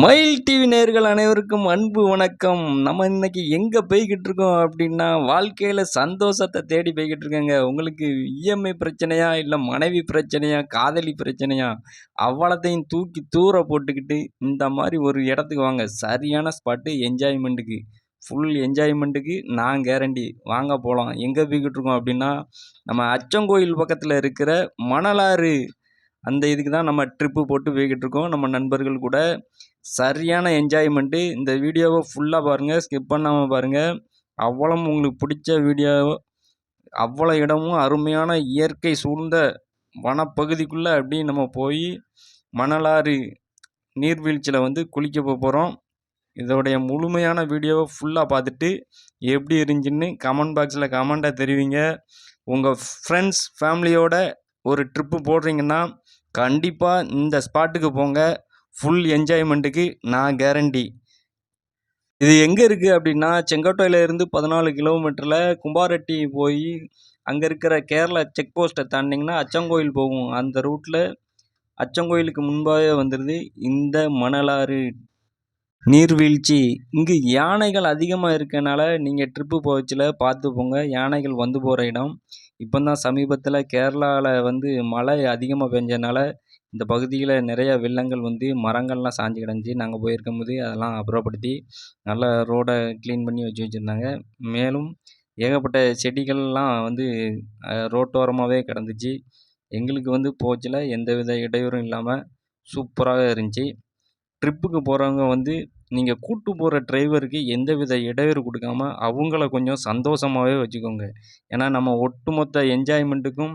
மயில் டிவி நேர்கள் அனைவருக்கும் அன்பு வணக்கம். நம்ம இன்னைக்கு எங்கே போய்கிட்டு இருக்கோம் அப்படின்னா வாழ்க்கையில் சந்தோஷத்தை தேடி போய்கிட்டு இருக்கேங்க. உங்களுக்கு இஎம்ஐ பிரச்சனையா இல்லை மனைவி பிரச்சனையா காதலி பிரச்சனையா அவ்வளோத்தையும் தூக்கி தூர போட்டுக்கிட்டு இந்த மாதிரி ஒரு இடத்துக்கு வாங்க. சரியான ஸ்பாட்டு என்ஜாய்மெண்ட்டுக்கு ஃபுல் என்ஜாய்மெண்ட்டுக்கு நான் கேரண்டி வாங்க போகலாம் எங்கே போய்கிட்டு இருக்கோம் அப்படின்னா நம்ம அச்சங்கோயில் பக்கத்தில் இருக்கிற மணலாறு. அந்த இதுக்கு தான் நம்ம ட்ரிப்பு போட்டு போய்கிட்டு இருக்கோம். நம்ம நண்பர்கள் கூட சரியான என்ஜாய்மெண்ட்டு இந்த வீடியோவை ஃபுல்லாக பாருங்கள் ஸ்கிப் பண்ணாமல் பாருங்கள் அவ்வளோ உங்களுக்கு பிடிச்ச வீடியோ அவ்வளோ இடமும் அருமையான இயற்கை சூழ்ந்த வனப்பகுதிக்குள்ளே அப்படி நம்ம போய் மணலாறு நீர்வீழ்ச்சியில் வந்து குளிக்க போகிறோம் இதோடைய முழுமையான வீடியோவை ஃபுல்லாக பார்த்துட்டு எப்படி இருந்துச்சுன்னு கமெண்ட் பாக்ஸில் கமெண்ட்டாக தெரிவிங்க. உங்கள் ஃப்ரெண்ட்ஸ் ஃபேமிலியோட ஒரு ட்ரிப்பு போடுறீங்கன்னா கண்டிப்பாக இந்த ஸ்பாட்டுக்கு போங்க. ஃபுல் என்ஜாய்மெண்ட்டுக்கு நான் கேரண்டி இது எங்கே இருக்குது அப்படின்னா செங்கோட்டையிலேருந்து பதினாலு கிலோமீட்டரில் கும்பாரெட்டி போய் அங்கே இருக்கிற கேரளா செக் போஸ்ட்டை தாண்டிங்கன்னா அச்சங்கோயில் போகும். அந்த ரூட்டில் அச்சங்கோயிலுக்கு முன்பாகவே வந்துடுது இந்த மணலாறு. நீர்வீழ்ச்சி. இங்கு யானைகள் அதிகமாக இருக்கனால நீங்கள் ட்ரிப்பு போச்சில் பார்த்து போங்க. யானைகள் வந்து போகிற இடம். இப்போ தான் சமீபத்தில் கேரளாவில் வந்து மழை அதிகமாக பெஞ்சனால இந்த பகுதியில் நிறைய வெள்ளங்கள் வந்து மரங்கள்லாம் சாஞ்சு கிடந்துச்சி. நாங்கள் போயிருக்கும் போது அதெல்லாம் அப்புறப்படுத்தி நல்லா ரோடை க்ளீன் பண்ணி வச்சு வச்சுருந்தாங்க. மேலும் ஏகப்பட்ட செடிகள்லாம் வந்து ரோட்டோரமாகவே கிடந்துச்சு. எங்களுக்கு வந்து போச்சில் எந்தவித இடையூறும் இல்லாமல் சூப்பராக இருந்துச்சு. ட்ரிப்புக்கு போகிறவங்க வந்து நீங்கள் கூட்டு போகிற டிரைவருக்கு எந்தவித இடையூறு கொடுக்காம அவங்கள கொஞ்சம் சந்தோஷமாகவே வச்சுக்கோங்க. ஏன்னா நம்ம ஒட்டுமொத்த என்ஜாய்மெண்ட்டுக்கும்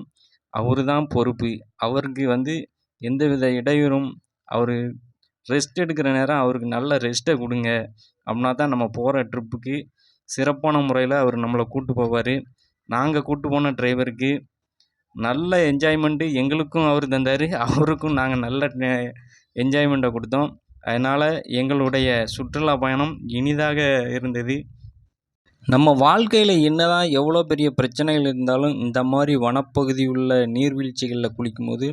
அவர் தான் பொறுப்பு. அவருக்கு வந்து எந்தவித இடையூறும் அவர் ரெஸ்ட் எடுக்கிற நேரம் அவருக்கு நல்ல ரெஸ்ட்டை கொடுங்க. அப்படின்னா தான் நம்ம போகிற ட்ரிப்புக்கு சிறப்பான முறையில் அவர் நம்மளை கூட்டு போவார். நாங்கள் கூட்டு போன டிரைவருக்கு நல்ல என்ஜாய்மெண்ட்டு எங்களுக்கும் அவர் தந்தார். அவருக்கும் நாங்கள் நல்ல என்ஜாய்மெண்ட்டை கொடுத்தோம். அதனால் எங்களுடைய சுற்றுலா பயணம் இனிதாக இருந்தது. நம்ம வாழ்க்கையில் என்னதான் எவ்வளோ பெரிய பிரச்சனைகள் இருந்தாலும் இந்த மாதிரி வனப்பகுதி உள்ள நீர்வீழ்ச்சிகளில் குளிக்கும்போது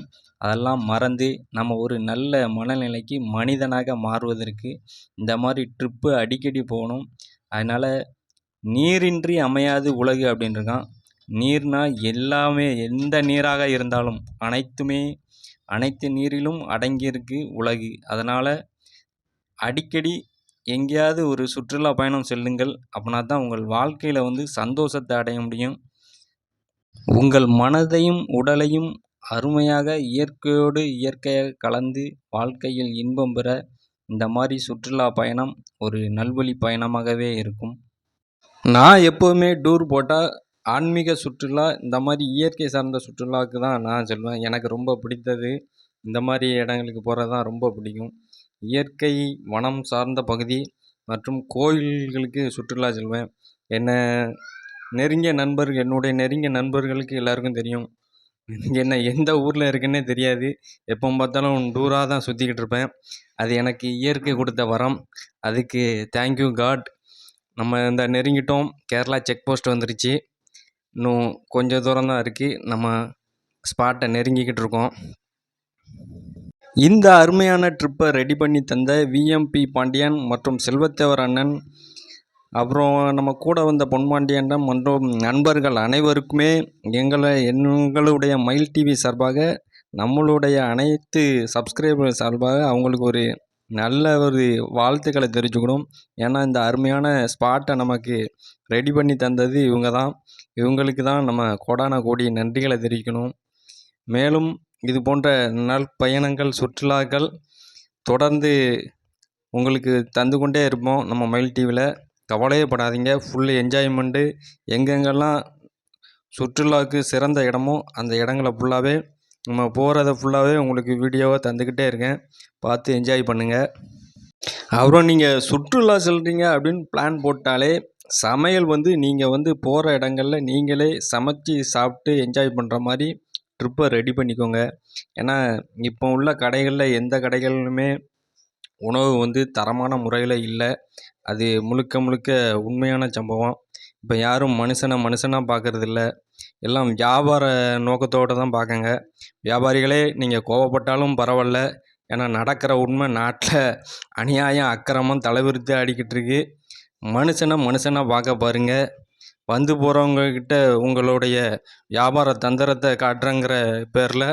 அதெல்லாம் மறந்து நம்ம ஒரு நல்ல மனநிலைக்கு மனிதனாக மாறுவதற்கு இந்த மாதிரி ட்ரிப்பு அடிக்கடி போகணும். அதனால் நீரின்றி அமையாது உலகு அப்படின்ட்டுருக்கான் நீர்னால் எல்லாமே எந்த நீராக இருந்தாலும் அனைத்துமே அனைத்து நீரிலும் அடங்கியிருக்கு உலகு. அதனால் அடிக்கடி எங்கேயாவது ஒரு சுற்றுலா பயணம் செல்லுங்கள். அப்படின்னா தான் உங்கள் வாழ்க்கையில் வந்து சந்தோஷத்தை அடைய முடியும். உங்கள் மனதையும் உடலையும் அருமையாக இயற்கையோடு இயற்கையாக கலந்து வாழ்க்கையில் இன்பம் பெற இந்த மாதிரி சுற்றுலா பயணம் ஒரு நல்வழி பயணமாகவே இருக்கும். நான் எப்போவுமே டூர் போட்டால் ஆன்மீக சுற்றுலா இந்த மாதிரி இயற்கை சார்ந்த சுற்றுலாவுக்கு தான் நான் செல்வேன். எனக்கு ரொம்ப பிடித்தது இந்த மாதிரி இடங்களுக்கு போகிறது தான் ரொம்ப பிடிக்கும். இயற்கை வனம் சார்ந்த பகுதி மற்றும் கோயில்களுக்கு சுற்றுலா செல்வேன். என்ன நெருங்கிய நண்பர்கள் என்னுடைய நெருங்கிய நண்பர்களுக்கு எல்லாருக்கும் தெரியும். என்ன எந்த ஊரில் இருக்குன்னே தெரியாது. எப்போ பார்த்தாலும் டூராக தான் சுற்றிக்கிட்டு இருப்பேன். அது எனக்கு இயற்கை கொடுத்த வரம். அதுக்கு தேங்க்யூ காட் நம்ம இந்த நெருங்கிட்டோம். கேரளா செக் போஸ்ட் வந்துருச்சு. இன்னும் கொஞ்சம் தூரம் தான் இருக்குது நம்ம ஸ்பாட்டை நெருங்கிக்கிட்டு இருக்கோம். இந்த அருமையான ட்ரிப்பை ரெடி பண்ணி தந்த விஎம்பி பாண்டியன் மற்றும் செல்வத்தேவர் அண்ணன் அப்புறம் நம்ம கூட வந்த பொன்பாண்டியன் மற்றும் நண்பர்கள் அனைவருக்குமே எங்களை எங்களுடைய மயில் டிவி சார்பாக நம்மளுடைய அனைத்து சப்ஸ்கிரைபர் சார்பாக அவங்களுக்கு ஒரு நல்ல ஒரு வாழ்த்துக்களை தெரிஞ்சுக்கணும் ஏன்னா இந்த அருமையான ஸ்பாட்டை நமக்கு ரெடி பண்ணி தந்தது இவங்க தான். இவங்களுக்கு தான் நம்ம கோடான கோடி நன்றிகளை தெரிவிக்கணும். மேலும் இது போன்ற நல் பயணங்கள் சுற்றுலாக்கள் தொடர்ந்து உங்களுக்கு தந்து கொண்டே இருப்போம் நம்ம மயில் டிவியில் கவலையே படாதீங்க. ஃபுல் என்ஜாய்மெண்ட்டு எங்கெங்கெல்லாம் சுற்றுலாவுக்கு சிறந்த இடமோ அந்த இடங்கள ஃபுல்லாகவே நம்ம போகிறத ஃபுல்லாகவே உங்களுக்கு வீடியோவாக தந்துக்கிட்டே இருக்கேன். பார்த்து என்ஜாய் பண்ணுங்கள் அப்புறம் நீங்கள் சுற்றுலா செல்கிறீங்க அப்படின்னு பிளான் போட்டாலே சமையல் வந்து நீங்கள் வந்து போகிற இடங்களில் நீங்களே சமைச்சி சாப்பிட்டு என்ஜாய் பண்ணுற மாதிரி ட்ரிப்பை ரெடி பண்ணிக்கோங்க. ஏன்னா இப்போ உள்ள கடைகளில் எந்த கடைகளிலுமே உணவு வந்து தரமான முறையில் இல்லை. அது முழுக்க முழுக்க உண்மையான சம்பவம். இப்போ யாரும் மனுஷனை மனுஷனாக பார்க்குறதில்ல எல்லாம் வியாபார நோக்கத்தோடு தான் பார்க்கங்க வியாபாரிகளே நீங்கள் கோவப்பட்டாலும் பரவாயில்ல ஏன்னா நடக்கிற உண்மை நாட்டில் அநியாயம் அக்கிரமம் தலைவிரித்து ஆடிக்கிட்டு இருக்கு. மனுஷனை மனுஷனாக பார்க்க பாருங்க. வந்து போகிறவங்கக்கிட்ட உங்களுடைய வியாபார தந்திரத்தை காட்டுறங்கிற பேரில்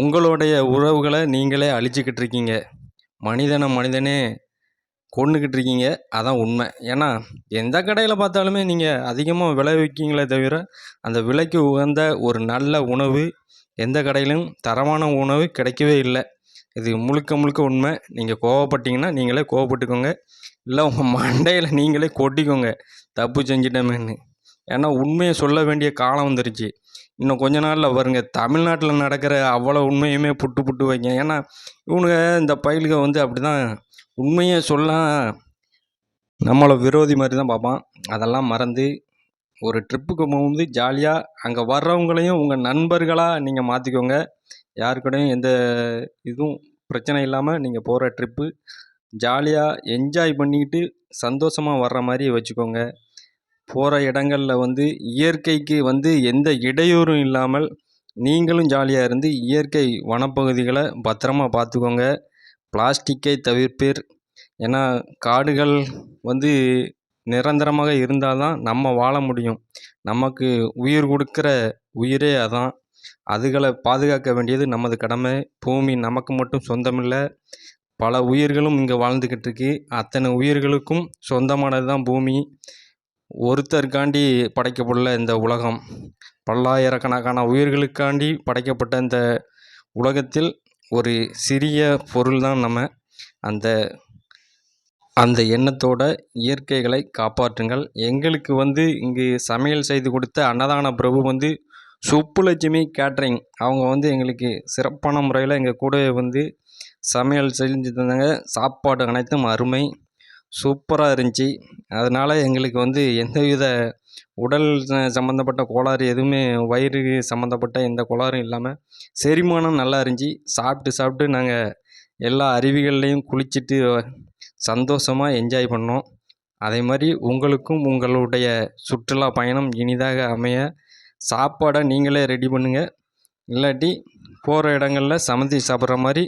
உங்களுடைய உறவுகளை நீங்களே அழிச்சிக்கிட்டு இருக்கீங்க. மனிதனை மனிதனே கொண்டுக்கிட்டு இருக்கீங்க. அதான் உண்மை. ஏன்னா எந்த கடையில் பார்த்தாலுமே நீங்கள் அதிகமாக விளைவிக்கீங்களே தவிர அந்த விலைக்கு உகந்த ஒரு நல்ல உணவு எந்த கடையிலும் தரமான உணவு கிடைக்கவே இல்லை. இது முழுக்க முழுக்க உண்மை. நீங்கள் கோவப்பட்டீங்கன்னா நீங்களே கோவப்பட்டுக்கோங்க. இல்லை உங்கள் மண்டையில் நீங்களே கொட்டிக்கோங்க. தப்பு செஞ்சிட்டமேன்னு. ஏன்னா உண்மையை சொல்ல வேண்டிய காலம் வந்துருச்சு. இன்னும் கொஞ்ச நாளில் வருங்க தமிழ்நாட்டில் நடக்கிற அவ்வளோ உண்மையுமே புட்டு புட்டு வைங்க. ஏன்னா இவனுங்க இந்த பயலுக வந்து அப்படி தான் உண்மையை சொல்ல நம்மளை விரோதி மாதிரி தான் பார்ப்பான். அதெல்லாம் மறந்து ஒரு ட்ரிப்புக்கு போகும்போது ஜாலியாக அங்கே வர்றவங்களையும் உங்கள் நண்பர்களாக நீங்கள் மாற்றிக்கோங்க யாருக்கூடையும் எந்த இதுவும் பிரச்சனை இல்லாமல் நீங்கள் போகிற ட்ரிப்பு ஜாலியாக என்ஜாய் பண்ணிக்கிட்டு சந்தோஷமாக வர்ற மாதிரி வச்சுக்கோங்க. போகிற இடங்களில் வந்து இயற்கைக்கு வந்து எந்த இடையூறும் இல்லாமல் நீங்களும் ஜாலியாக இருந்து இயற்கை வனப்பகுதிகளை பத்திரமா பார்த்துக்கோங்க பிளாஸ்டிக்கை தவிர்ப்பீர். ஏன்னா காடுகள் வந்து நிரந்தரமாக இருந்தால் தான் நம்ம வாழ முடியும். நமக்கு உயிர் கொடுக்குற உயிரே அதான். அதுகளை பாதுகாக்க வேண்டியது நமது கடமை. பூமி நமக்கு மட்டும் சொந்தமில்லை. பல உயிர்களும் இங்கே வாழ்ந்துக்கிட்டு இருக்கு அத்தனை உயிர்களுக்கும் சொந்தமானது தான் பூமி. ஒருத்தருக்காண்டி படைக்கப்படல இந்த உலகம் பல்லாயிரக்கணக்கான உயிர்களுக்காண்டி படைக்கப்பட்ட இந்த உலகத்தில் ஒரு சிறிய பொருள் தான் நம்ம. அந்த அந்த எண்ணத்தோட இயற்கைகளை காப்பாற்றுங்கள். எங்களுக்கு வந்து இங்கு சமையல் செய்து கொடுத்த அன்னதான பிரபு வந்து சுப்புலட்சுமி கேட்ரிங் அவங்க வந்து எங்களுக்கு சிறப்பான முறையில் எங்கள் கூடவே வந்து சமையல் செஞ்சு தந்தாங்க. சாப்பாடு அனைத்தும் அருமை. சூப்பராக இருந்துச்சு. அதனால் எங்களுக்கு வந்து எந்தவித உடல் சம்மந்தப்பட்ட கோளாறு எதுவுமே வயிறு சம்மந்தப்பட்ட எந்த கோளாறும் இல்லாமல் செரிமானம் நல்லா இருந்துச்சு. சாப்பிட்டு சாப்பிட்டு நாங்கள் எல்லா அருவிகள்லேயும் குளிச்சுட்டு சந்தோஷமாக என்ஜாய் பண்ணோம். அதே மாதிரி உங்களுக்கும் உங்களுடைய சுற்றுலா பயணம் இனிதாக அமைய சாப்பாடை நீங்களே ரெடி பண்ணுங்கள் இல்லாட்டி போகிற இடங்களில் சமந்தி சாப்பிட்ற மாதிரி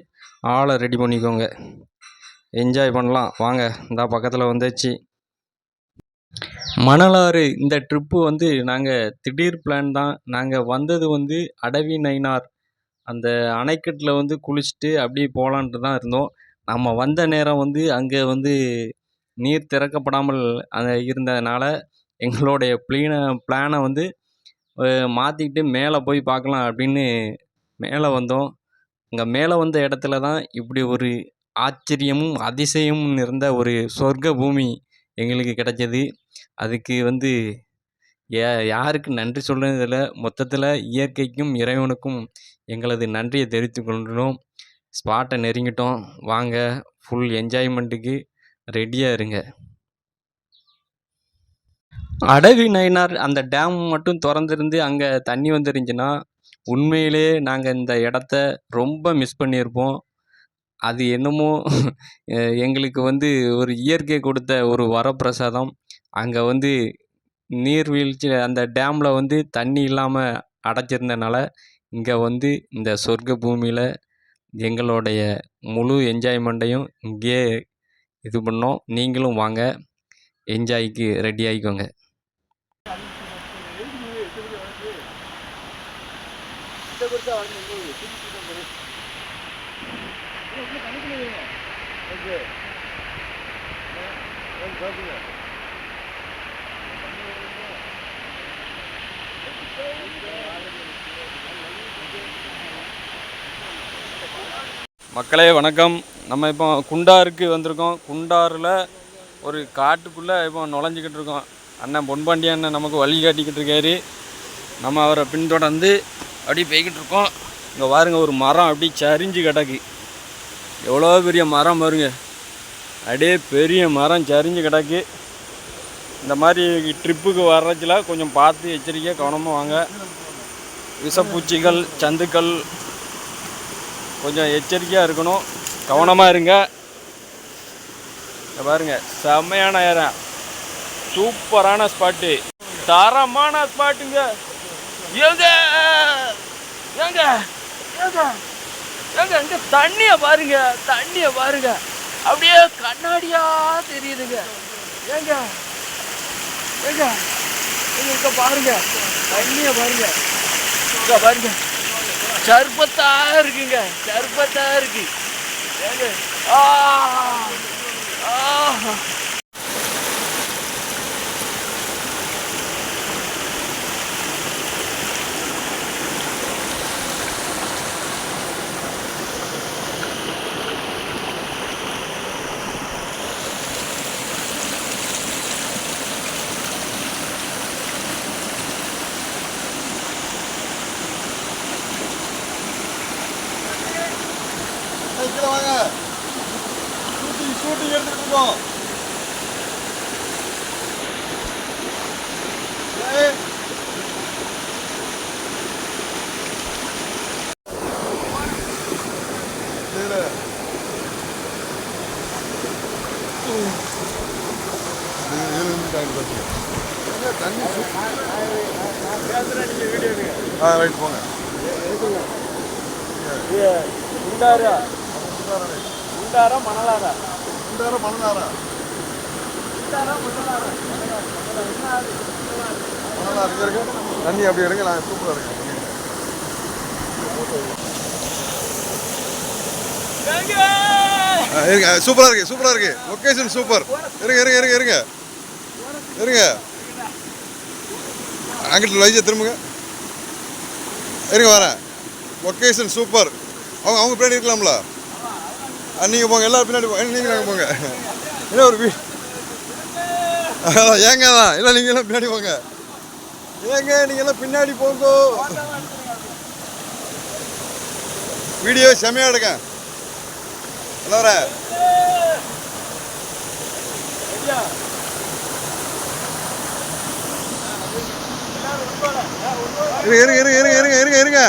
ஆளை ரெடி பண்ணிக்கோங்க. என்ஜாய் பண்ணலாம். வாங்க இந்த பக்கத்தில் வந்தாச்சு. மணலாறு இந்த ட்ரிப்பு வந்து நாங்கள் திடீர் பிளான் தான். நாங்கள் வந்தது வந்து அடவி நைனார். அந்த அணைக்கட்டில் வந்து குளிச்சுட்டு அப்படியே போகலான்ட்டு தான் இருந்தோம். நம்ம வந்த நேரம் வந்து அங்கே வந்து நீர் திறக்கப்படாமல் அங்கே இருந்ததுனால எங்களுடைய ப்ளீனை பிளானை வந்து மாற்றிக்கிட்டு மேலே போய் பார்க்கலாம் அப்படின்னு மேலே வந்தோம். இங்கே மேலே வந்த இடத்துல தான் இப்படி ஒரு ஆச்சரியமும் அதிசயமும் நிறைந்த ஒரு சொர்க்க பூமி எங்களுக்கு கிடைச்சது. அதுக்கு வந்து யா யாருக்கு நன்றி சொல்கிறது மொத்தத்தில் இயற்கைக்கும் இறைவனுக்கும் எங்களது நன்றியை தெரிவித்துக் கொள்கிறோம். ஸ்பாட்டை நெருங்கிட்டோம். வாங்க ஃபுல் என்ஜாய்மெண்ட்டுக்கு ரெடியாக இருங்க. அடவி நயினார் அந்த டேம் மட்டும் திறந்திருந்து அங்கே தண்ணி வந்துருந்துச்சுன்னா உண்மையிலே நாங்கள் இந்த இடத்த ரொம்ப மிஸ் பண்ணியிருப்போம். அது என்னமோ எங்களுக்கு வந்து ஒரு இயற்கை கொடுத்த ஒரு வரப்பிரசாதம். அங்கே வந்து நீர்வீழ்ச்சி அந்த டேமில் வந்து தண்ணி இல்லாமல் அடைச்சிருந்தனால இங்கே வந்து இந்த சொர்க்க பூமியில் எங்களுடைய முழு என்ஜாய்மெண்ட்டையும் இங்கேயே இது பண்ணோம். நீங்களும் வாங்க என்ஜாய்க்கு ரெடி ஆகிக்கோங்க மக்களே வணக்கம். நம்ம இப்போ குண்டாருக்கு வந்திருக்கோம். குண்டாரில் ஒரு காட்டுக்குள்ளே இப்போ நுழைஞ்சிக்கிட்டு இருக்கோம். அண்ணன் பொன்பாண்டி அண்ணன் நமக்கு வழி காட்டிக்கிட்டு இருக்காரு. நம்ம அவரை பின்தொடர்ந்து அப்படியே போய்கிட்டு இருக்கோம். இங்கே பாருங்க ஒரு மரம் அப்படி சரிஞ்சு கிடக்கு. எவ்வளோ பெரிய மரம் பாருங்க. அப்படியே பெரிய மரம் சரிஞ்சு கிடக்கு. இந்த மாதிரி ட்ரிப்புக்கு வர்றதுல கொஞ்சம் பார்த்து எச்சரிக்கையாக கவனமாக வாங்க. விஷப்பூச்சிகள் சந்துக்கள் கொஞ்சம் எச்சரிக்கையாக இருக்கணும். கவனமாக இருங்க. பாருங்க செம்மையான இடம். சூப்பரான ஸ்பாட்டு தரமான ஸ்பாட்டுங்க எங்க எங்க எங்க ஏங்க அங்கே தண்ணியை பாருங்க தண்ணியை பாருங்க. அப்படியே கண்ணாடியா தெரியுதுங்க. ஏங்க ஏங்க ஏங்க, இங்க பாருங்க தண்ணியை பாருங்க. இங்க பாருங்க. சர்பத்தா இருக்குங்க சர்பத்தா இருக்கு. ஏங்க ஆ ஆ. ஆ ரைட் போங்க. உண்டாரா உண்டாரா மணலாரா? ரெண்டாயிரம் பன்னெண்டாயிரம் பன்னெண்டாயிரம் இங்க இருக்கு தண்ணி அப்படி எடுங்க நான் சூப்பராக இருக்கேன். இருங்க சூப்பராக இருக்கு சூப்பராக இருக்கு. Location super. இருங்க இருங்க இருங்க இருங்க. இருங்க. அங்கிட்டு லைஜா திரும்புங்க. இருங்க வரேன். லொக்கேஷன் சூப்பர் அவங்க அவங்க பின்னாடி இருக்கலாம்ல? நீங்கள் போங்க எல்லாரும் பின்னாடி போங்க. நீங்கள் நாங்கள் போங்க. என்ன ஒரு வீ ஏங்க தான் இல்லை நீங்கள் எல்லாம் பின்னாடி போங்க. ஏங்க நீங்கள் எல்லாம் பின்னாடி போங்க. வீடியோ செமையாக எடுக்கேன் எல்லாரும் இருங்க இருங்க இருங்க இருங்க இருங்க இருங்க.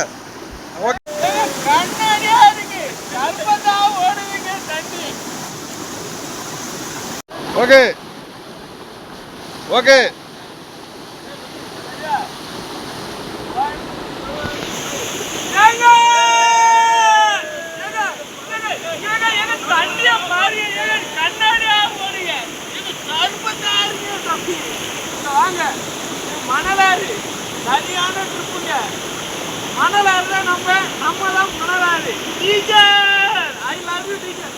ஓகே. ஓகே ஏங்க ஏங்க ஏங்க ஏங்க ஏங்க தண்ணிய பாருங்க ஏங்க கண்ணாடியா ஓடுங்க ஏங்க சர்பத்தா இருக்கு தம்பி இங்க வாங்க இது மணலாறு சரியான ட்ரிப்புங்க மணலாறு தான் நம்ம நம்ம தான் Manalaru teacher I love you teacher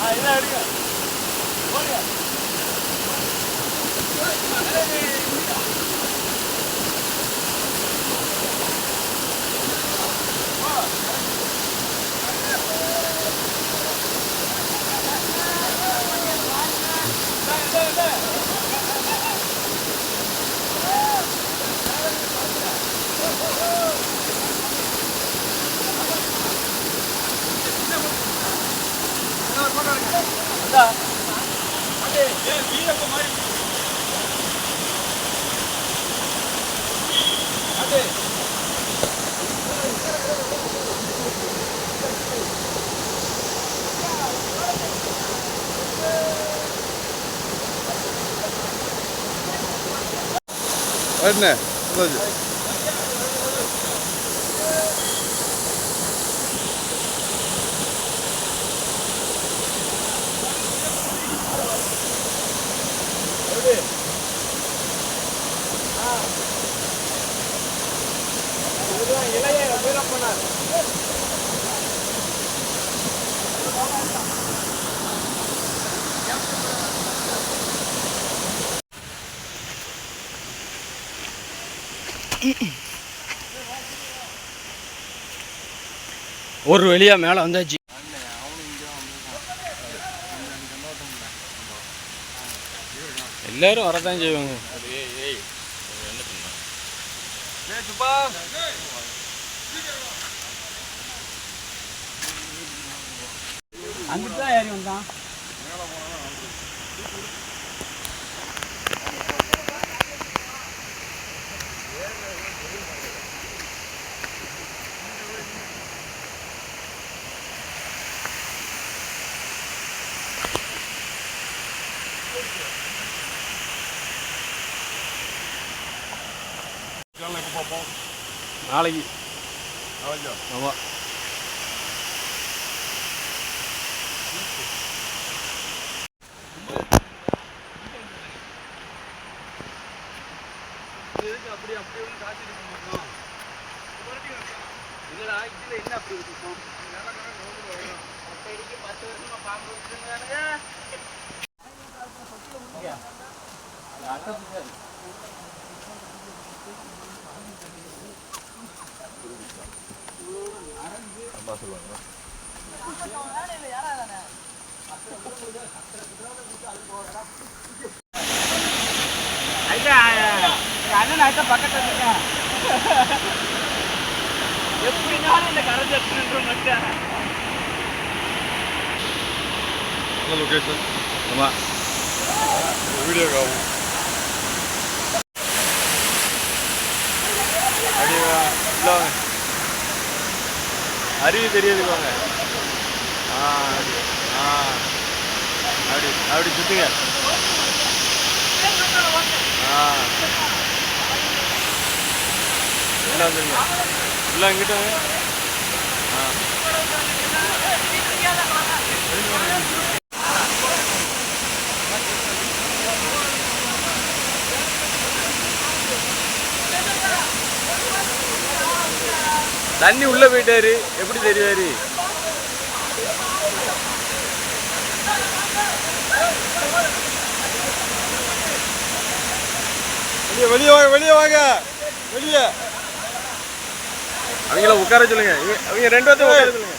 ஆ இதான் எடுங்க போடுங்க ரைட்ண்ணே சந்தோஷ் ஒரு வழியாக மேல வந்தாச்சு. எல்லாரும் வரதான் செய்வாங்க. அங்கிட்டு தான் ஏறி வந்தான். நாளைக்கு நாளைக்கா ஆமாம் அண்ணன் அக்கா பக்கத்துல இருக்கேன். எப்படினாலும் இந்த கரை தட்டுன்ற மட்டும் லொக்கேஷன் ஆமாம் வீடியோ ஆகும் அருவி தெரியுது வாங்க ஆ அப்படி ஆ. அப்படி அப்படி சுற்றுங்க ஆ வந்துருங்க இல்லை இங்கிட்ட ஆ தண்ணி உள்ளே போயிட்டாரு. எப்படி தெரிவாரு வெளியே வெளியே வாங்க வெளியே வாங்க. வெளியே. அவங்கள உட்கார சொல்லுங்க. அவங்க ரெண்டு பேர்த்தையும் உட்கார சொல்லுங்க.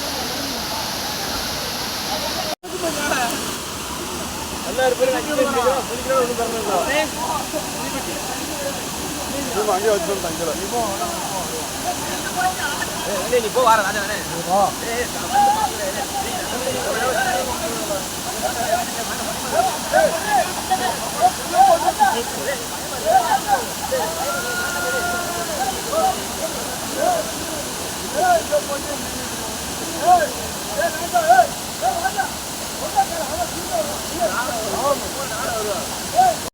திரும்ப அங்கேயே வச்சு தங்கல நீ போ வர ராஜா ஓகே அண்ணாச்சி அண்ணாச்சி I love you.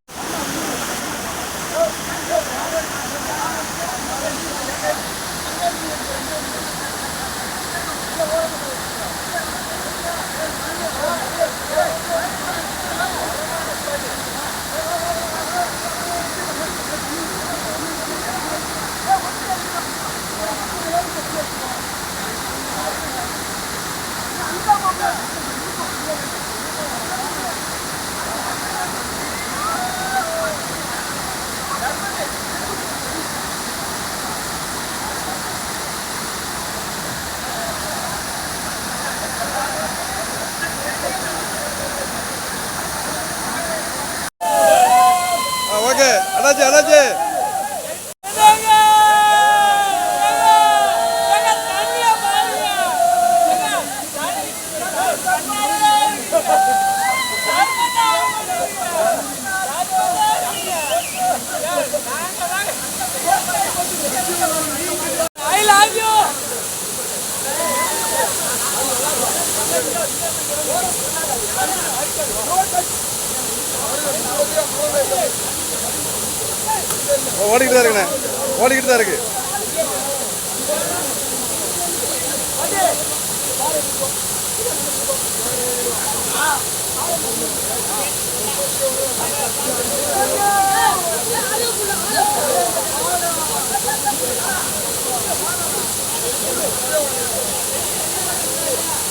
ஓடிக்கிட்டு தான் இருக்குண்ணே. ஓடிக்கிட்டு தான் இருக்கு.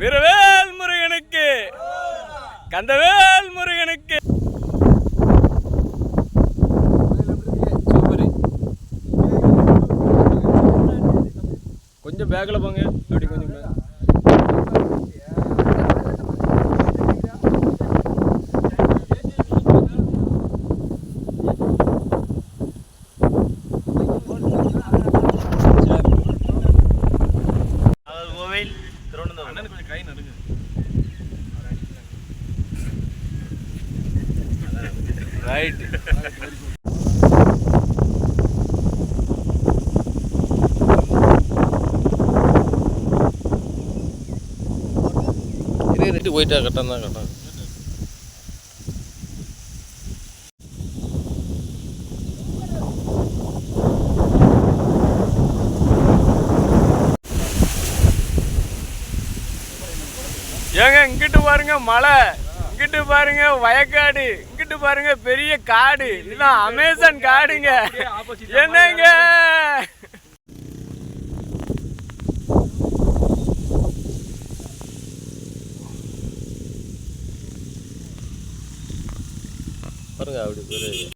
விரவேல் முருகனுக்கு. கந்தவேல் முருகனுக்கு. கொஞ்சம் பேக்கில் போங்க. போயிட்டா கட்டம் தான் கட்டம் ஏங்க இங்கிட்டு பாருங்க மலை. இங்கிட்டு பாருங்க வயக்காடு. இங்கிட்டு பாருங்க பெரிய காடு. இதுதான் அமேசான் காடுங்க. என்னங்க? பாருங்க அப்படி போயிரு